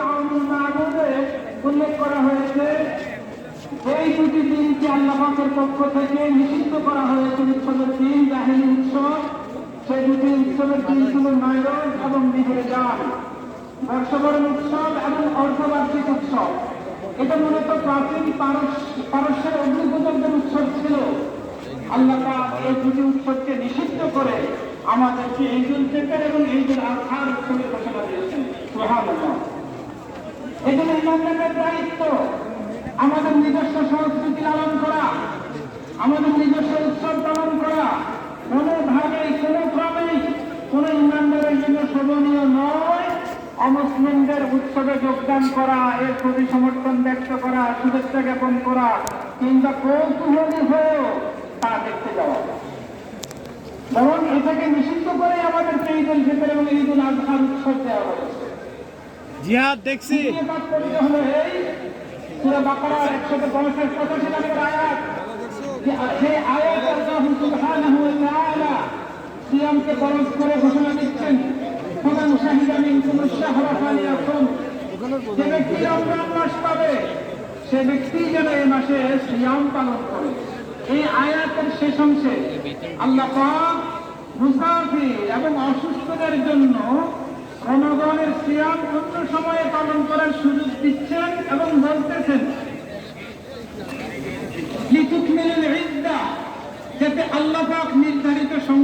আউনুল মাহমুদে এই পক্ষ থেকে নিষিদ্ধ করা হয়েছে উৎসবের দিন জাহিনী উৎসব। সেই দুটি উৎসবের দিন ছিল নয়রন এবং যান বর্ষবরণ উৎসব এবং অর্ধবার্ষিক উৎসব। এটা মূলত প্রাচীন পারস্য- পারস্যের অগ্নিপূজকদের উৎসব ছিল। আল্লাহ এই দুটি উৎসবকে নিষিদ্ধ করে আমাদেরকে ঈদুল ফিতর এবং ঈদুল আজহার উৎসবের ঘোষণা দিয়েছেন। এগুলো ইমানদারের দায়িত্ব। আমাদের নিজস্ব সংস্কৃতি লালন করা, আমাদের নিজস্ব উৎসব পালন করা, কোনোভাবেই কোনো ক্রমেই কোনো ইমানদারের জন্য শোভনীয় নয়। অমুসলিমদের উৎসবে যোগদান করা, এর প্রতি সমর্থন ব্যক্ত করা, শুভেচ্ছা জ্ঞাপন করা, কিংবা কৌতূহলী হয়েও তা দেখতে যাওয়া। বরং এটাকে নিষিদ্ধ করে আমাদেরকে ঈদুল ফিতর এবং ঈদুল আজহার উৎসব দেওয়া হয়েছে। জিহাদ দেখছি। দ্বিতীয় তাৎপর্য হলো এই সূরা বাকারার 165 পঁচাশি নম্বর আয়াত যে সেই আয়াত আল্লাহ সুবহানাহু ওয়া তাআলা সিয়ামকে ফরজ করে ঘোষণা দিচ্ছেন ফামান শাহিদা মিনকুম আশ-শাহরা যে ব্যক্তি রমজান মাস পাবে সে ব্যক্তি যেন এই মাসে সিয়াম পালন এই আয়াতের শেষ অংশে আল্লাহ মুসাফির এবং অসুস্থদের জন্য জনগণের সিয়াম অন্য সময়ে পালন করার সুযোগ দিচ্ছেন এবং বলতেছেন যাতে আল্লাহ নির্ধারিত সময়